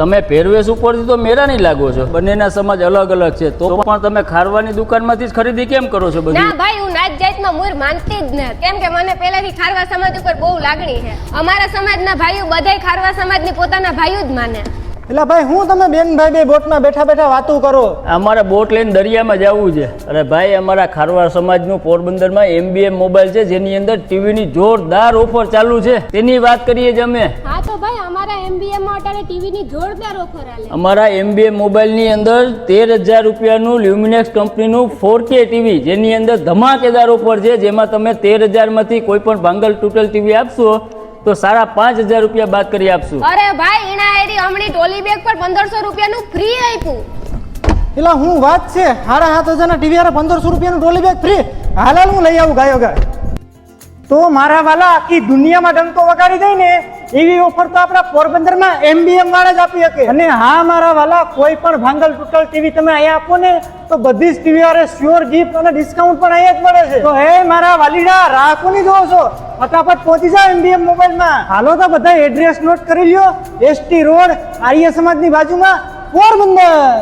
તમે પહેરવેશ ઉપરથી તો મેરા નહીં લાગો છો. બંનેના સમાજ અલગ અલગ છે. તો પણ તમે ખારવાની દુકાનમાંથી જ ખરીદી કેમ કરો છો ના ભાઈ, હું નાત જાતમાં મૂર માનતી જ ન કેમ કે મને પહેલાથી ખારવા સમાજ ઉપર બહુ લાગણી છે. અમારા સમાજના ભાઈઓ બધાય ખારવા સમાજની પોતાના ભાઈઓ જ માને. એટલે ભાઈ હું તમે બેન ભાઈ બે બોટમાં બેઠા બેઠા વાતું કરો? અમારે બોટ લઈને દરિયામાં જવું છે. અરે ભાઈ અમારા ખારવાર સમાજનું પોરબંદરમાં એમબીએમ મોબાઈલ છે જેની અંદર ટીવીની જોરદાર ઓફર ચાલુ છે. તેની વાત કરીએ જ અમે. હા તો ભાઈ અમારા એમબીએમમાં અત્યારે ટીવીની જોરદાર ઓફર આલે. અમારા એમબીએમ મોબાઈલની અંદર તેર હજાર રૂપિયાનું લ્યુમિનેક્સ કંપનીનું ફોર કે ટીવી જેની અંદર ધમાકેદાર ઓફર છે. જેમાં તમે તેર હજારમાંથી કોઈ પણ ભાંગલ તૂટલ ટીવી આપશો તો સારા પાંચ હજાર રૂપિયા બાદ કરી આપશું. અરે ભાઈ એના હમણી ટોલી બેગ પર પંદરસો રૂપિયાનું ફ્રી આપ્યું. એલા, હું વાત છે? સાડા હાથ હજારના ટીવી હારે પંદરસો રૂપિયાનું ટ્રોલી બેગ ફ્રી હાલ હું લઈ આવું ગાયો ગાય. તો મારા વાલા, આખી દુનિયામાં ડંકો વગાડી દઈ ને, એવી ઓફર તો આપણા પોરબંદરમાં એમબીએમ વાળા જ આપી શકે. અને હા, મારા વાલા, કોઈ પણ ભાંગલ તૂટલ ટીવી તમે અહીંયા આપો ને, તો બધી જ ટીવી વાળે શ્યોર ગિફ્ટ અને ડિસ્કાઉન્ટ પણ અહીંયા જ મળે છે. તો હે, મારા વાલીડા રાખો નહીં જોવો છો? ફટાફટ પહોંચી જાવ એમબીએમ મોબાઈલમાં. હાલો તો બધા એડ્રેસ નોટ કરી લ્યો. એસટી રોડ, આર્ય સમાજની બાજુમાં, પોરબંદર.